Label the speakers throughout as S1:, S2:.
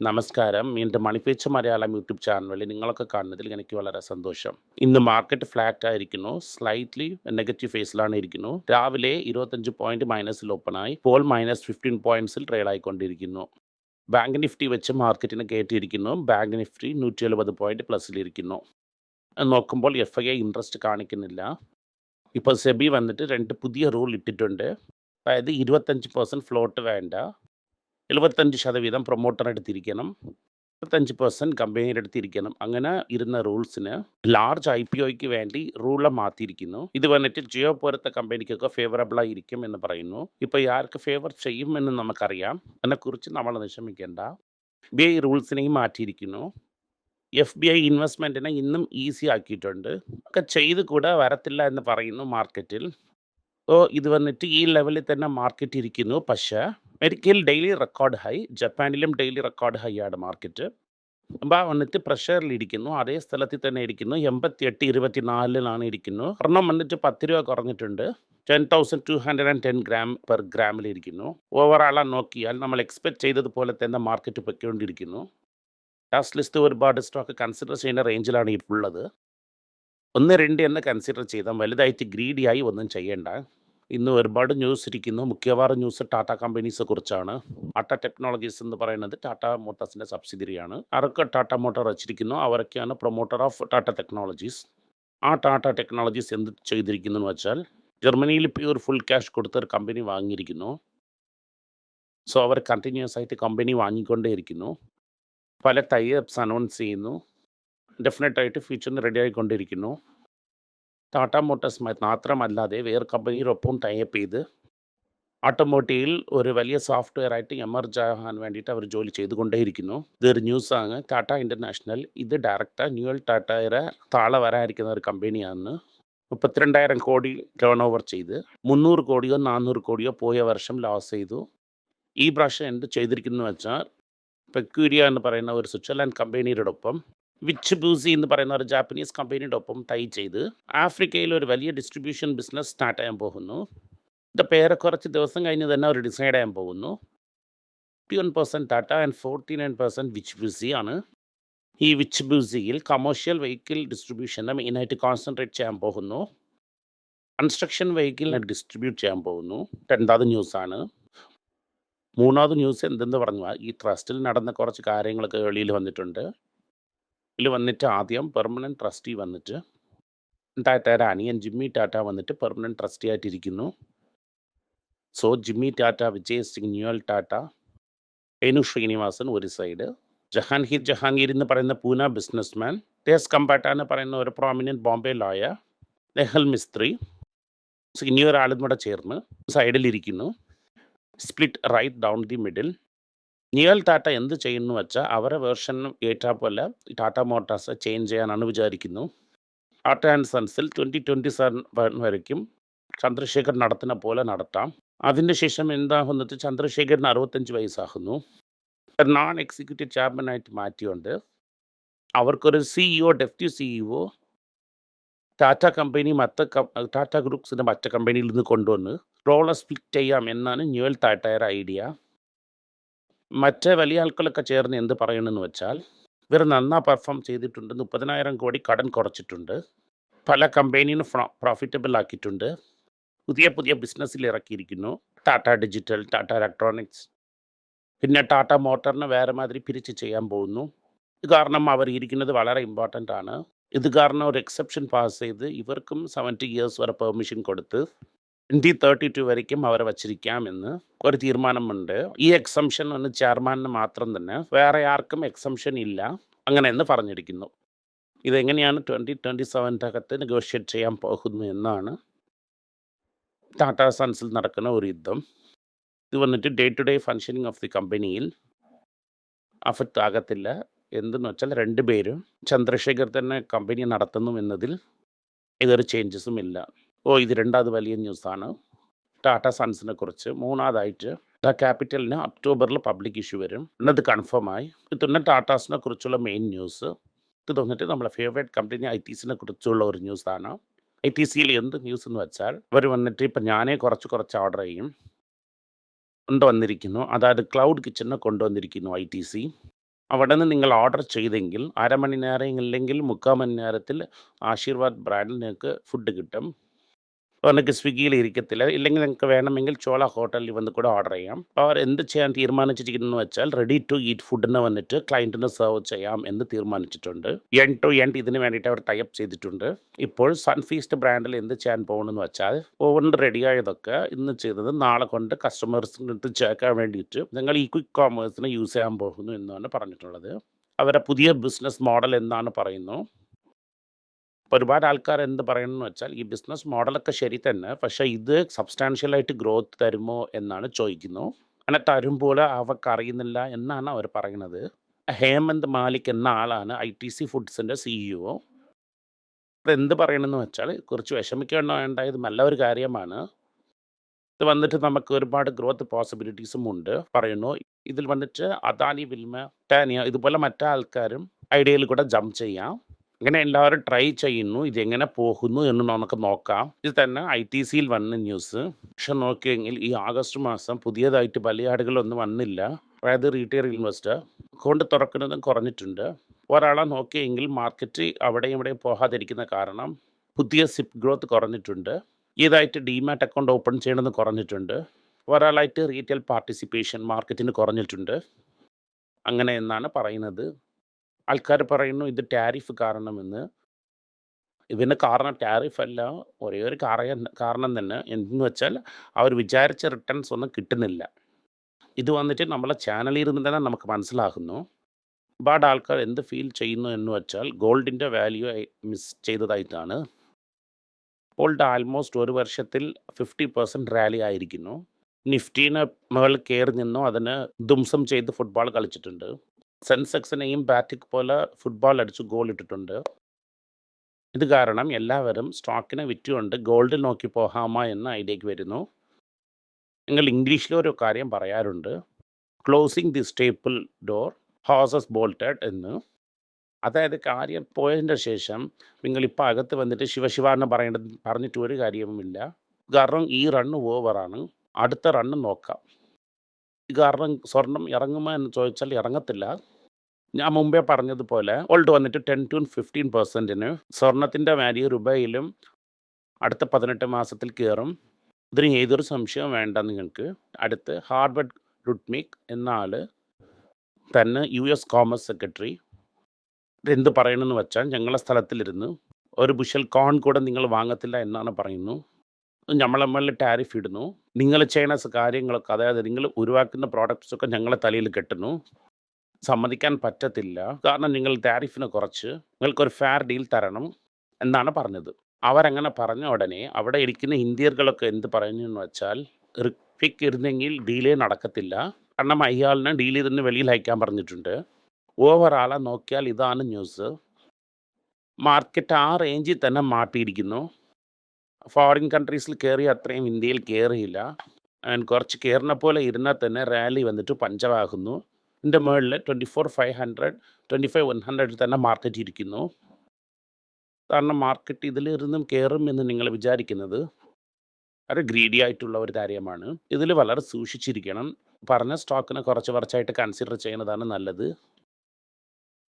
S1: നമസ്കാരം. എന്റെ മണിപ്പേച്ച് മലയാളം യൂട്യൂബ് ചാനലിൽ നിങ്ങളൊക്കെ കാണുന്നതിൽ എനിക്ക് വളരെ സന്തോഷം. ഇന്ന് മാർക്കറ്റ് ഫ്ലാറ്റ് ആയിരിക്കുന്നു. സ്ലൈറ്റ്ലി നെഗറ്റീവ് ഫേസിലാണ് ഇരിക്കുന്നു. രാവിലെ ഇരുപത്തഞ്ച് പോയിന്റ് മൈനസിൽ ഓപ്പണായി പോൾ മൈനസ് ഫിഫ്റ്റീൻ പോയിന്റ്സിൽ ട്രേഡ് ആയിക്കൊണ്ടിരിക്കുന്നു. ബാങ്ക് നിഫ്റ്റി വെച്ച് മാർക്കറ്റിന് കയറ്റിയിരിക്കുന്നു ബാങ്ക് നിഫ്റ്റി നൂറ്റി എഴുപത് പോയിന്റ് പ്ലസിലിരിക്കുന്നു നോക്കുമ്പോൾ എഫ് ഐ ഇൻട്രസ്റ്റ് കാണിക്കുന്നില്ല. ഇപ്പോൾ സെബി വന്നിട്ട് രണ്ട് പുതിയ റൂൾ ഇട്ടിട്ടുണ്ട്. അതായത് ഇരുപത്തഞ്ച് പെർസെന്റ് ഫ്ലോട്ട് വേണ്ട. എഴുപത്തഞ്ച് ശതവീതം പ്രൊമോട്ടർ എടുത്തിരിക്കണം. ഇരുപത്തഞ്ച് പെർസെന്റ് കമ്പനിയുടെ അങ്ങനെ ഇരുന്ന റൂൾസിന് ലാർജ് ഐ പി ഒക്ക് വേണ്ടി റൂളെ മാറ്റിയിരിക്കുന്നു. ഇത് വന്നിട്ട് ജിയോ പോലത്തെ കമ്പനിക്കൊക്കെ ഫേവറബിൾ ആയിരിക്കും എന്ന് പറയുന്നു. ഇപ്പോൾ ആർക്ക് ഫേവർ ചെയ്യുമെന്ന് നമുക്കറിയാം. അതിനെക്കുറിച്ച് നമ്മൾ വിഷമിക്കേണ്ട. ബി ഐ റൂൾസിനെയും മാറ്റിയിരിക്കുന്നു. എഫ് ബി ഐ ഇൻവെസ്റ്റ്മെന്റിനെ ഇന്നും ഈസി ആക്കിയിട്ടുണ്ട്. ഒക്കെ ചെയ്ത് കൂടെ വരത്തില്ല എന്ന് പറയുന്നു മാർക്കറ്റിൽ ഓ ഇത് വന്നിട്ട് ഈ ലെവലിൽ തന്നെ മാർക്കറ്റ് ഇരിക്കുന്നു. പക്ഷേ അമേരിക്കയിൽ ഡെയിലി റെക്കോർഡ് ഹൈ ജപ്പാനിലും ഡെയിലി റെക്കോർഡ് ഹൈ ആണ് മാർക്കറ്റ്. വന്നിട്ട് പ്രഷറിൽ ഇരിക്കുന്നു. അതേ സ്ഥലത്തിൽ തന്നെ ഇരിക്കുന്നു. എൺപത്തി എട്ട് ഇരുപത്തി നാലിലാണ് ഇരിക്കുന്നു. സ്വർണം വന്നിട്ട് പത്ത് രൂപ കുറഞ്ഞിട്ടുണ്ട്. Ten thousand two hundred and ten gram per ഗ്രാമിൽ ഇരിക്കുന്നു. ഓവറാളാ നോക്കിയാൽ നമ്മൾ എക്സ്പെക്ട് ചെയ്തതുപോലെ തന്നെ മാർക്കറ്റ് പൊയ്ക്കൊണ്ടിരിക്കുന്നു. ലാസ്റ്റ് ലിസ്റ്റ് ഒരുപാട് സ്റ്റോക്ക് കൺസിഡർ ചെയ്യുന്ന റേഞ്ചിലാണ് ഇപ്പോൾ ഉള്ളത്. ഒന്ന് രണ്ട് എന്ന് കൺസിഡർ ചെയ്താൽ വലുതായിട്ട് ഗ്രീഡിയായി ഒന്നും ചെയ്യേണ്ട. ഇന്ന് ഒരുപാട് ന്യൂസ് ഇരിക്കുന്നു. മിക്കവാറും ന്യൂസ് ടാറ്റ കമ്പനീസ് കുറിച്ചാണ്. ടാറ്റ ടെക്നോളജീസ് എന്ന് പറയുന്നത് ടാറ്റ മോട്ടോഴ്സിന്റെ സബ്സിഡിയറിയാണ് ആരൊക്കെ ടാറ്റ മോട്ടോർ വച്ചിരിക്കുന്നു. അവരൊക്കെയാണ് പ്രൊമോട്ടർ ഓഫ് ടാറ്റ ടെക്നോളജീസ് ആ ടാറ്റ ടെക്നോളജീസ് എന്ത് ചെയ്തിരിക്കുന്നു എന്ന് വെച്ചാൽ ജർമ്മനിയിൽ പ്യൂർ ഫുൾ ക്യാഷ് കൊടുത്ത ഒരു കമ്പനി വാങ്ങിയിരിക്കുന്നു. സോ അവർ കണ്ടിന്യൂസ് ആയിട്ട് കമ്പനി വാങ്ങിക്കൊണ്ടേയിരിക്കുന്നു. പല ടൈ അപ്സ് അനൗൺസ് ചെയ്യുന്നു ഡെഫിനറ്റായിട്ട് ഫ്യൂച്ചറിന് റെഡി ആയിക്കൊണ്ടിരിക്കുന്നു ടാറ്റ മോട്ടോഴ്സ് മാത്രമല്ലാതെ വേറെ കമ്പനിയോടൊപ്പം ടൈപ്പ് ചെയ്ത് ഓട്ടോമോട്ടീവിൽ ഒരു വലിയ സോഫ്റ്റ്വെയർ ആയിട്ട് എമർജ് ആകാൻ വേണ്ടിയിട്ട് അവർ ജോലി ചെയ്തുകൊണ്ടേയിരിക്കുന്നു. ഇതൊരു ആണ്. ടാറ്റ ഇന്റർനാഷണൽ ഇത് ഡയറക്റ്റ് ന്യൂവൽ ടാറ്റയുടെ താളെ വരാനിരിക്കുന്ന ഒരു കമ്പനിയാണ് മുപ്പത്തിരണ്ടായിരം കോടി ടേൺ ഓവർ ചെയ്ത് മുന്നൂറ് കോടിയോ നാനൂറ് കോടിയോ പോയ വർഷം ലോസ് ചെയ്തു. ഈ പ്രാവശ്യം എന്ത് ചെയ്തിരിക്കുന്നു വെച്ചാൽ പെക്യൂരിയ എന്ന് പറയുന്ന ഒരു സ്വിറ്റ്സർലാൻഡ് കമ്പനിയുടെ ഒപ്പം വിച്ച് ബൂസി എന്ന് പറയുന്ന ഒരു ജാപ്പനീസ് കമ്പനിയുടെ ഒപ്പം ടൈ ചെയ്ത് ആഫ്രിക്കയിൽ ഒരു വലിയ ഡിസ്ട്രിബ്യൂഷൻ ബിസിനസ് സ്റ്റാർട്ട് ചെയ്യാൻ പോകുന്നു. ഇത് പേരെ കുറച്ച് ദിവസം കഴിഞ്ഞ് തന്നെ അവർ ഡിസൈഡ് ചെയ്യാൻ പോകുന്നു. Fifty one percent Tata and forty nine percent which ബൂസി ആണ്. ഈ വിച്ച് ബൂസിയിൽ കമേഴ്ഷ്യൽ വെഹിക്കിൾ ഡിസ്ട്രിബ്യൂഷനെ മെയിനായിട്ട് കോൺസെൻട്രേറ്റ് ചെയ്യാൻ പോകുന്നു. കൺസ്ട്രക്ഷൻ വെഹിക്കിളിനെ ഡിസ്ട്രിബ്യൂട്ട് ചെയ്യാൻ പോകുന്നു. രണ്ടാമത് ന്യൂസാണ് മൂന്നാമത് ന്യൂസ് എന്തെന്ന് പറഞ്ഞാൽ ഈ ട്രസ്റ്റിൽ നടന്ന കുറച്ച് കാര്യങ്ങളൊക്കെ വെളിയിൽ വന്നിട്ടുണ്ട്. ഇതിൽ വന്നിട്ട് ആദ്യം പെർമനന്റ് ട്രസ്റ്റി വന്നിട്ട് ടാറ്റയുടെ അനിയൻ ജിമ്മി ടാറ്റ വന്നിട്ട് permanent trustee ആയിട്ടിരിക്കുന്നു. So Jimmy Tata Vijay Singh Noel Tata എനു Srinivasan ഒരു സൈഡ് ജഹാൻഗീർ ജഹാംഗീർ എന്ന് പറയുന്ന പൂന ബിസിനസ്മാൻ തേസ് കമ്പാട്ട എന്ന് പറയുന്ന ഒരു പ്രോമിനന്റ് ബോംബെ ലോയർ നെഹൽ മിസ്ത്രി ഇനി ഒരാളും കൂടെ ചേർന്ന് സൈഡിലിരിക്കുന്നു. Split right down the middle Noel Tata എന്ത് ചെയ്യുന്നു വെച്ചാൽ അവരെ വേർഷൻ ഏറ്റാ പോലെ ടാറ്റ മോട്ടോഴ്സ് ചേഞ്ച് ചെയ്യാനാണ് വിചാരിക്കുന്നു. ടാറ്റ ആൻഡ് സൺസിൽ ട്വന്റി ട്വന്റി സെവൻ വരയ്ക്കും ചന്ദ്രശേഖർ നടത്തുന്ന പോലെ നടത്താം. അതിന്റെ ശേഷം എന്താകുന്നത് ചന്ദ്രശേഖറിന് അറുപത്തഞ്ച് വയസ്സാകുന്നു. നോൺ എക്സിക്യൂട്ടീവ് ചെയർമാനായിട്ട് മാറ്റിയുണ്ട് അവർക്കൊരു CEO deputy CEO Tata company മറ്റ് ടാറ്റ ഗ്രൂപ്പ്സിന്റെ മറ്റ് കമ്പനിയിൽ നിന്ന് കൊണ്ടുവന്ന് റോള സ്പ്ലിറ്റ് ചെയ്യാം എന്നാണ് ന്യൂവൽ ടാറ്റയുടെ ഐഡിയ മറ്റ് വലിയ ആൾക്കാരൊക്കെ ചേർന്ന് എന്ത് പറയണമെന്ന് വെച്ചാൽ ഇവർ നന്നാ പെർഫോം ചെയ്തിട്ടുണ്ട്. മുപ്പതിനായിരം കോടി കടൻ കുറച്ചിട്ടുണ്ട്. പല കമ്പനീനും പ്രോഫിറ്റബിൾ ആക്കിയിട്ടുണ്ട്. പുതിയ പുതിയ ബിസിനസ്സിൽ ഇറക്കിയിരിക്കുന്നു. ടാറ്റ ഡിജിറ്റൽ ടാറ്റ ഇലക്ട്രോണിക്സ് പിന്നെ ടാറ്റ മോട്ടറിനെ വേറെ മാതിരി പിരിച്ച് ചെയ്യാൻ പോകുന്നു. ഇത് കാരണം അവർ ഇരിക്കുന്നത് വളരെ ഇമ്പോർട്ടന്റ് ആണ്. ഇത് കാരണം ഒരു എക്സെപ്ഷൻ പാസ് ചെയ്ത് ഇവർക്കും സെവന്റി ഇയേഴ്സ് വരെ പെർമിഷൻ കൊടുത്ത് ട്വന്റി തേർട്ടി ടു വരയ്ക്കും അവരെ വച്ചിരിക്കാമെന്ന് ഒരു തീരുമാനമുണ്ട്. ഈ എക്സംഷൻ ഒന്ന് ചെയർമാനിന് മാത്രം തന്നെ വേറെ ആർക്കും എക്സംഷൻ ഇല്ല അങ്ങനെ എന്ന് പറഞ്ഞിരിക്കുന്നു. ഇതെങ്ങനെയാണ് ട്വന്റി ട്വന്റി സെവന്റെ അകത്ത് നെഗോഷിയേറ്റ് ചെയ്യാൻ പോകുന്നു എന്നാണ് ടാറ്റ സൺസിൽ നടക്കുന്ന ഒരു യുദ്ധം. ഇത് വന്നിട്ട് day to day functioning of the കമ്പനിയിൽ അഫക്റ്റ് ആകത്തില്ല. എന്തെന്ന് വെച്ചാൽ രണ്ടുപേരും ചന്ദ്രശേഖർ തന്നെ കമ്പനി നടത്തുന്നു എന്നതിൽ ഇതൊരു ചേഞ്ചസും ഇല്ല. ഓ ഇത് രണ്ടാമത് വലിയ ന്യൂസാണ്. ടാറ്റ സൺസിനെ കുറിച്ച് മൂന്നാമതായിട്ട് ദ ക്യാപിറ്റലിന് ഒക്ടോബറിൽ പബ്ലിക് ഇഷ്യൂ വരും. എന്നത് കൺഫേം ആയി ഇത് തന്നെ ടാറ്റാസിനെ കുറിച്ചുള്ള മെയിൻ ന്യൂസ്. ഇത് തോന്നിട്ട് നമ്മളെ ഫേവറേറ്റ് കമ്പനി ഐ ടി സിനെ കുറിച്ചുള്ള ഒരു ന്യൂസാണ്. ഐ ടി സിയിൽ എന്ത് ന്യൂസ് എന്ന് വെച്ചാൽ അവർ വന്നിട്ട് ഇപ്പം ഞാനേ കുറച്ച് കുറച്ച് ഓർഡർ ചെയ്യും. കൊണ്ടുവന്നിരിക്കുന്നു. അതായത് ക്ലൗഡ് കിച്ചണിനെ കൊണ്ടുവന്നിരിക്കുന്നു ഐ ടി സി. അവിടെ നിന്ന് നിങ്ങൾ ഓർഡർ ചെയ്തെങ്കിൽ അരമണി നേരം ഇല്ലെങ്കിൽ മുക്കാൽ മണി നേരത്തിൽ ആശീർവാദ് ബ്രാൻഡിൽ നിങ്ങൾക്ക് ഫുഡ് കിട്ടും. ഉനക്ക് സ്വിഗ്ഗിയിൽ ഇരിക്കത്തില്ല. ഇല്ലെങ്കിൽ നിങ്ങൾക്ക് വേണമെങ്കിൽ ചോള ഹോട്ടലിൽ വന്ന് കൂടെ ഓർഡർ ചെയ്യാം. അവർ എന്ത് ചെയ്യാൻ തീരുമാനിച്ചിരിക്കുന്നു വെച്ചാൽ റെഡി ടു ഈറ്റ് ഫുഡിന് വന്നിട്ട് ക്ലയന്റിന് സെർവ് ചെയ്യാം എന്ന് തീരുമാനിച്ചിട്ടുണ്ട്. എൻ ടു എൻ ഇതിന് വേണ്ടിയിട്ട് അവർ ടൈപ്പ് ചെയ്തിട്ടുണ്ട്. ഇപ്പോൾ സൺഫീസ്റ്റ് ബ്രാൻഡിൽ എന്ത് ചെയ്യാൻ പോകണമെന്ന് വെച്ചാൽ ഓവൻ റെഡിയായതൊക്കെ ഇന്ന് ചെയ്തത് നാളെ കൊണ്ട് കസ്റ്റമേഴ്സിന്റെ അടുത്ത് ചേർക്കാൻ വേണ്ടിയിട്ട് നിങ്ങൾ ഈ ക്വിക്ക് കോമേഴ്സിന് യൂസ് ചെയ്യാൻ പോകുന്നു എന്നാണ് പറഞ്ഞിട്ടുള്ളത്. അവരുടെ പുതിയ ബിസിനസ് മോഡൽ എന്നാണ് പറയുന്നു. ഇപ്പോൾ ഒരുപാട് ആൾക്കാർ എന്ത് പറയണമെന്ന് വെച്ചാൽ ഈ ബിസിനസ് മോഡലൊക്കെ ശരി തന്നെ പക്ഷേ ഇത് സബ്സ്റ്റാൻഷ്യലായിട്ട് ഗ്രോത്ത് തരുമോ എന്നാണ് ചോദിക്കുന്നു. അങ്ങനെ തരുമ്പോൾ അവർക്ക് അറിയുന്നില്ല എന്നാണ് അവർ പറയുന്നത്. ഹേമന്ത് മാലിക് എന്ന ആളാണ് ഐ ടി സി ഫുഡ്സിന്റെ സിഇഒ എന്ത് പറയണമെന്ന് വെച്ചാൽ കുറച്ച് വിഷമിക്കേണ്ട വേണ്ട ഇത് നല്ല ഒരു കാര്യമാണ്. ഇത് വന്നിട്ട് നമുക്ക് ഒരുപാട് ഗ്രോത്ത് പോസിബിലിറ്റീസും ഉണ്ട്. പറയുന്നു ഇതിൽ വന്നിട്ട് അദാനി വിൽമ ടാനിയ ഇതുപോലെ മറ്റേ ആൾക്കാരും ഐഡിയയിൽ കൂടെ ജംപ് ചെയ്യാം. ഇങ്ങനെ എല്ലാവരും ട്രൈ ചെയ്യുന്നു ഇതെങ്ങനെ പോകുന്നു എന്ന് നമുക്ക് നോക്കാം. ഇത് തന്നെ ഐ ടി സിയിൽ വന്ന ന്യൂസ് പക്ഷെ നോക്കിയെങ്കിൽ ഈ ആഗസ്റ്റ് മാസം പുതിയതായിട്ട് ബലിയാടുകളൊന്നും വന്നില്ല. അതായത് റീറ്റെയിൽ ഇൻവെസ്റ്റർ അക്കൗണ്ട് തുറക്കുന്നതും കുറഞ്ഞിട്ടുണ്ട്. ഒരാളെ നോക്കിയെങ്കിൽ മാർക്കറ്റ് അവിടെയും ഇവിടെയും പോകാതിരിക്കുന്ന കാരണം പുതിയ സിപ്പ് ഗ്രോത്ത് കുറഞ്ഞിട്ടുണ്ട്. ഇതായിട്ട് ഡിമാറ്റ് അക്കൗണ്ട് ഓപ്പൺ ചെയ്യണമെന്ന് കുറഞ്ഞിട്ടുണ്ട്. ഒരാളായിട്ട് റീറ്റെയിൽ പാർട്ടിസിപ്പേഷൻ മാർക്കറ്റിന് കുറഞ്ഞിട്ടുണ്ട്. അങ്ങനെ എന്നാണ് പറയുന്നത്. ആൾക്കാർ പറയുന്നു ഇത് ടാരിഫ് കാരണമെന്ന്. ഇതിന് കാരണം ടാരിഫ് അല്ല ഒരേ ഒരു കാരണം തന്നെ എന്തെന്ന് വെച്ചാൽ അവർ വിചാരിച്ച റിട്ടേൺസ് ഒന്നും കിട്ടുന്നില്ല. ഇത് വന്നിട്ട് നമ്മളെ ചാനലിൽ ഇരുന്ന് തന്നെ നമുക്ക് മനസ്സിലാകുന്നു. ഒരുപാട് ആൾക്കാർ എന്ത് ഫീൽ ചെയ്യുന്നു എന്ന് വെച്ചാൽ ഗോൾഡിന്റെ വാല്യൂ മിസ് ചെയ്തതായിട്ടാണ്. ഗോൾഡ് ആൽമോസ്റ്റ് ഒരു വർഷത്തിൽ ഫിഫ്റ്റി പെർസെന്റ് റാലി ആയിരിക്കുന്നു. നിഫ്റ്റീനെ മുകളിൽ കയറി നിന്നോ അതിന് ധ്വംസം ചെയ്ത് ഫുട്ബോൾ കളിച്ചിട്ടുണ്ട്. സെൻസെക്സിനെയും ബാറ്റിക് പോലെ ഫുട്ബോൾ അടിച്ച് ഗോൾ ഇട്ടിട്ടുണ്ട്. ഇത് കാരണം എല്ലാവരും സ്റ്റോക്കിനെ വിറ്റുകൊണ്ട് ഗോൾഡ് നോക്കി പോകാമോ എന്ന ഐഡിയക്ക് വരുന്നു. നിങ്ങൾ ഇംഗ്ലീഷിലൊരു കാര്യം പറയാറുണ്ട്. Closing the stable door horses bolted എന്ന്. അതായത് കാര്യം പോയതിന്റെ ശേഷം നിങ്ങൾ ഇപ്പോൾ അകത്ത് വന്നിട്ട് ശിവശിവ എന്ന് പറഞ്ഞിട്ട് ഒരു കാര്യവുമില്ല. കാരണം ഈ റണ്ണ് ഓവറാണ് അടുത്ത റണ്ണ് നോക്കാം. കാരണം സ്വർണം ഇറങ്ങുമോ എന്ന് ചോദിച്ചാൽ ഇറങ്ങത്തില്ല. ഞാൻ മുമ്പേ പറഞ്ഞതുപോലെ ഓൾഡ് വന്നിട്ട് ടെൻ ടു ഫിഫ്റ്റീൻ പെർസെന്റിന് സ്വർണത്തിന്റെ വാല്യൂ രൂപയിലും അടുത്ത പതിനെട്ട് മാസത്തിൽ കയറും. ഇതിന് ഏതൊരു സംശയവും വേണ്ട നിങ്ങൾക്ക്. അടുത്ത് ഹാർബർട്ട് റുഡ്മിക് എന്ന ആൾ തന്നെ യു എസ് കോമേഴ്സ് സെക്രട്ടറി എന്ത് പറയണമെന്ന് വെച്ചാൽ ഞങ്ങളുടെ സ്ഥലത്തിലിരുന്ന് ഒരു ബുഷൽ കോൺ കൂടെ നിങ്ങൾ വാങ്ങത്തില്ല എന്നാണ് പറയുന്നു. നമ്മളെ മേളിൽ ടാരിഫ് ഇടുന്നു. നിങ്ങൾ ചെയ്യുന്ന കാര്യങ്ങളൊക്കെ അതായത് നിങ്ങൾ ഉരുവാക്കുന്ന പ്രോഡക്ട്സൊക്കെ ഞങ്ങളെ തലയിൽ കെട്ടുന്നു. സമ്മതിക്കാൻ പറ്റത്തില്ല. കാരണം നിങ്ങൾ ടാരിഫിനെ കുറച്ച് നിങ്ങൾക്കൊരു ഫെയർ ഡീൽ തരണം എന്നാണ് പറഞ്ഞത്. അവരങ്ങനെ പറഞ്ഞ ഉടനെ അവിടെ ഇരിക്കുന്ന ഇന്ത്യർകളൊക്കെ എന്ത് പറയുന്നു എന്ന് വെച്ചാൽ റിപ്പിക്ക് ഇരുന്നെങ്കിൽ ഡീലേ നടക്കത്തില്ല. കാരണം അയാളിനെ ഡീൽ ചെയ്തിന് വെളിയിൽ അയക്കാൻ പറഞ്ഞിട്ടുണ്ട്. ഓവറാളെ നോക്കിയാൽ ഇതാണ് ന്യൂസ് മാർക്കറ്റ് ആ റേഞ്ചിൽ തന്നെ മാറ്റിയിരിക്കുന്നു. ഫോറിൻ കൺട്രീസിൽ കയറി അത്രയും ഇന്ത്യയിൽ കയറിയില്ല ആൻഡ് കുറച്ച് കയറുന്ന പോലെ ഇരുന്നാൽ തന്നെ റാലി വന്നിട്ട് പഞ്ചമാകുന്നു ഇതിന്റെ മുകളിൽ twenty four five hundred twenty five one ഹൺഡ്രഡിൽ തന്നെ മാർക്കറ്റ് ഇരിക്കുന്നു. കാരണം മാർക്കറ്റ് ഇതിലിരുന്നും കയറും എന്ന് നിങ്ങൾ വിചാരിക്കുന്നത്. അത് ഗ്രീഡി ആയിട്ടുള്ള ഒരു കാര്യമാണ്. ഇതിൽ വളരെ സൂക്ഷിച്ചിരിക്കണം. പറഞ്ഞ സ്റ്റോക്കിനെ കുറച്ച് കുറച്ചായിട്ട് കൺസിഡർ ചെയ്യുന്നതാണ് നല്ലത്.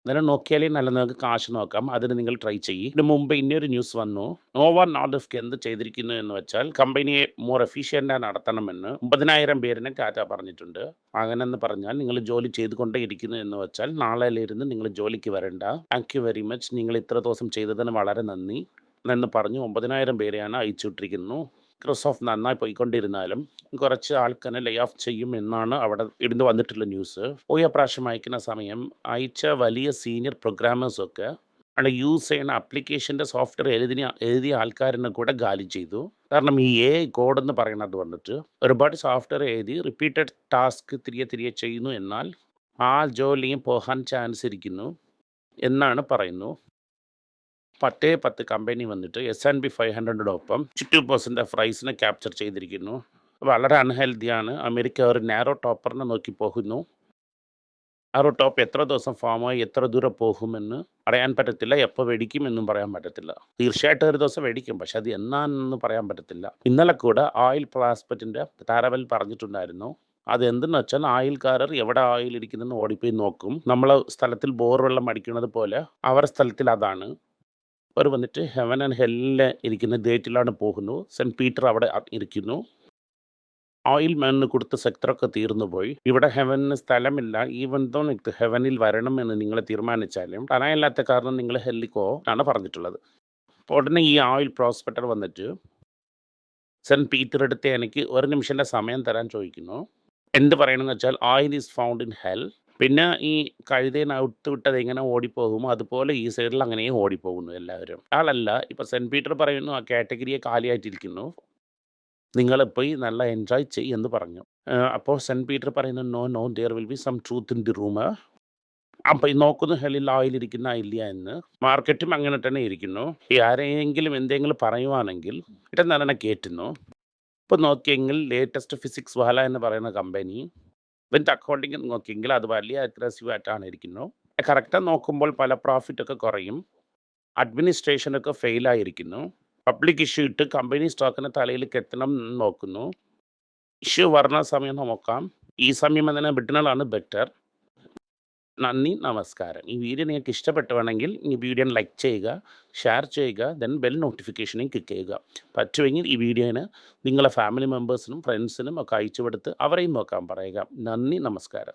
S1: അങ്ങനെ നോക്കിയാലേ നല്ല നിങ്ങൾക്ക് കാശ് നോക്കാം. അതിന് നിങ്ങൾ ട്രൈ ചെയ്യും. ഇതിന് മുമ്പ് ഇനിയൊരു ന്യൂസ് വന്നു. നോവ നോർഡിഫ്ക്ക് എന്ത് ചെയ്തിരിക്കുന്നു എന്ന് വെച്ചാൽ കമ്പനിയെ മോർ എഫിഷ്യന്റ് നടത്തണമെന്ന് ഒമ്പതിനായിരം പേരിനെ ടാറ്റ പറഞ്ഞിട്ടുണ്ട്. അങ്ങനെന്ന് പറഞ്ഞാൽ നിങ്ങൾ ജോലി ചെയ്തുകൊണ്ടേ ഇരിക്കുന്നു എന്ന് വെച്ചാൽ നാളെയിലിരുന്ന് നിങ്ങൾ ജോലിക്ക് വരണ്ട. താങ്ക് യു വെരി മച്ച് നിങ്ങൾ ഇത്ര ദിവസം ചെയ്തതിന് വളരെ നന്ദി. എന്ന് പറഞ്ഞു ഒമ്പതിനായിരം പേരെയാണ് അയച്ചുവിട്ടിരിക്കുന്നു. മൈക്രോസോഫ്റ്റ് നന്നായി പോയിക്കൊണ്ടിരുന്നാലും കുറച്ച് ആൾക്കാരെ ലേ ഓഫ് ചെയ്യും എന്നാണ് അവിടെ ഇടിന്ന് വന്നിട്ടുള്ള ന്യൂസ് പോയ പ്രാവശ്യം അയക്കുന്ന സമയം അയച്ച വലിയ സീനിയർ പ്രോഗ്രാമേഴ്സൊക്കെ അവിടെ യൂസ് ചെയ്യുന്ന ആപ്ലിക്കേഷന്റെ സോഫ്റ്റ്വെയർ എഴുതിയ എഴുതിയ ആൾക്കാരനെ കൂടെ ഗാലി ചെയ്തു. കാരണം ഈ എ കോഡ് എന്ന് പറയുന്നത് വന്നിട്ട് ഒരുപാട് സോഫ്റ്റ്വെയർ എഴുതി റിപ്പീറ്റഡ് ടാസ്ക് തിരികെ തിരികെ ചെയ്യുന്നു എന്നാൽ ആ ജോലിയും പോകാൻ ചാൻസ് ഇരിക്കുന്നു എന്നാണ് പറയുന്നു. പത്തേ പത്ത് കമ്പനി വന്നിട്ട് എസ് ആൻഡ് ബി ഫൈവ് ഹൺഡ്രഡിനൊപ്പം ടു പെർസെന്റ് പ്രൈസിനെ ക്യാപ്ചർ ചെയ്തിരിക്കുന്നു. വളരെ അൺഹെൽത്തിയാണ് അമേരിക്ക ഒരു നാരോ ടോപ്പറിനെ നോക്കി പോകുന്നു. നാരോ ടോപ്പ് എത്ര ദിവസം ഫോമായി എത്ര ദൂരം പോകുമെന്ന് പറയാൻ പറ്റത്തില്ല. എപ്പോൾ വെടിക്കും എന്നും പറയാൻ പറ്റത്തില്ല. തീർച്ചയായിട്ടും ഒരു ദിവസം വെടിക്കും. പക്ഷെ അത് എന്നാണെന്ന് പറയാൻ പറ്റത്തില്ല. ഇന്നലെ കൂടെ ഓയിൽ പ്ലാസ്പെറ്റിന്റെ താരവൽ പറഞ്ഞിട്ടുണ്ടായിരുന്നു. അത് അതെന്തെന്ന് വെച്ചാൽ ആയിൽക്കാരർ എവിടെ ആയിൽ ഇരിക്കുന്നെന്ന് ഓടിപ്പോയി നോക്കും. നമ്മളെ സ്ഥലത്തിൽ ബോർ വെള്ളം അടിക്കുന്നത് പോലെ അവരുടെ സ്ഥലത്തിൽ അതാണ്. അവർ വന്നിട്ട് ഹെവൻ ആൻഡ് ഹെല്ലിൽ ഇരിക്കുന്ന ഡേറ്റിലാണ് പോകുന്നു. സെന്റ് പീറ്റർ അവിടെ ഇരിക്കുന്നു. ഓയിൽ മാനിന് കൊടുത്ത സെക്ടറൊക്കെ തീർന്നു പോയി. ഇവിടെ ഹെവനിന് സ്ഥലമില്ല. ഈവൻ ദോ നിങ്ങൾക്ക് ഹെവനിൽ വരണം എന്ന് നിങ്ങൾ തീരുമാനിച്ചാലും തനയില്ലാത്ത കാരണം നിങ്ങൾ ഹെല്ലിക്കോ ആണ് പറഞ്ഞിട്ടുള്ളത്. അപ്പോൾ ഉടനെ ഈ ഓയിൽ പ്രോസ്പെക്ടർ വന്നിട്ട് സെന്റ് പീറ്റർ എടുത്ത് എനിക്ക് ഒരു നിമിഷത്തെ സമയം തരാൻ ചോദിക്കുന്നു. എന്ത് പറയണമെന്ന് വെച്ചാൽ oil is found in hell പിന്നെ ഈ കഴുതേനെ ഔട്ട് വിട്ടത് എങ്ങനെ ഓടിപ്പോകുമോ അതുപോലെ ഈ സൈഡിൽ അങ്ങനെ ഓടിപ്പോകുന്നു എല്ലാവരും. ആളല്ല ഇപ്പം സെന്റ് പീറ്റർ പറയുന്നു ആ കാറ്റഗറിയെ കാലിയായിട്ടിരിക്കുന്നു. നിങ്ങൾ പോയി നല്ല എൻജോയ് ചെയ്യ് എന്ന് പറഞ്ഞു. അപ്പോൾ സെന്റ് പീറ്റർ പറയുന്നു no no there will be some truth in the room അപ്പം ഈ നോക്കുന്നു ഹെല്ലിൽ ഓയിലിരിക്കുന്ന ഇല്ല എന്ന്. മാർക്കറ്റും അങ്ങനെ തന്നെ ഇരിക്കുന്നു. ഈ ആരെയെങ്കിലും എന്തെങ്കിലും പറയുവാണെങ്കിൽ ഇട്ടെന്നെ തന്നെ കേറ്റുന്നു ഇപ്പോൾ നോക്കിയെങ്കിൽ ലേറ്റസ്റ്റ് ഫിസിക്സ് വാല എന്ന് പറയുന്ന കമ്പനി ഇതിന്റെ അക്കൗണ്ടിങ് നോക്കിയെങ്കിൽ അത് വലിയ അഗ്രസീവ് ആയിട്ടാണ് ഇരിക്കുന്നു കറക്റ്റായി നോക്കുമ്പോൾ പല പ്രോഫിറ്റ് ഒക്കെ കുറയും. അഡ്മിനിസ്ട്രേഷനൊക്കെ ഫെയിലായിരിക്കുന്നു പബ്ലിക് ഇഷ്യൂ ഇട്ട് കമ്പനി സ്റ്റോക്കിന് തലയിലേക്ക് എത്തണം എന്ന് നോക്കുന്നു. ഇഷ്യൂ വരുന്ന സമയം നോക്കാം. ഈ സമയം തന്നെ വിടുന്നതാണ് ബെറ്റർ നന്ദി നമസ്കാരം. ഈ വീഡിയോ നിങ്ങൾക്ക് ഇഷ്ടപ്പെട്ടുവാണെങ്കിൽ ഈ വീഡിയോ ലൈക്ക് ചെയ്യുക ഷെയർ ചെയ്യുക ദെൻ ബെൽ നോട്ടിഫിക്കേഷനും ക്ലിക്ക് ചെയ്യുക. പറ്റുമെങ്കിൽ ഈ വീഡിയോന് നിങ്ങളെ ഫാമിലി മെമ്പേഴ്സിനും ഫ്രണ്ട്സിനും ഒക്കെ അയച്ചു കൊടുത്ത് അവരെയും നോക്കാൻ പറയുക. നന്ദി നമസ്കാരം.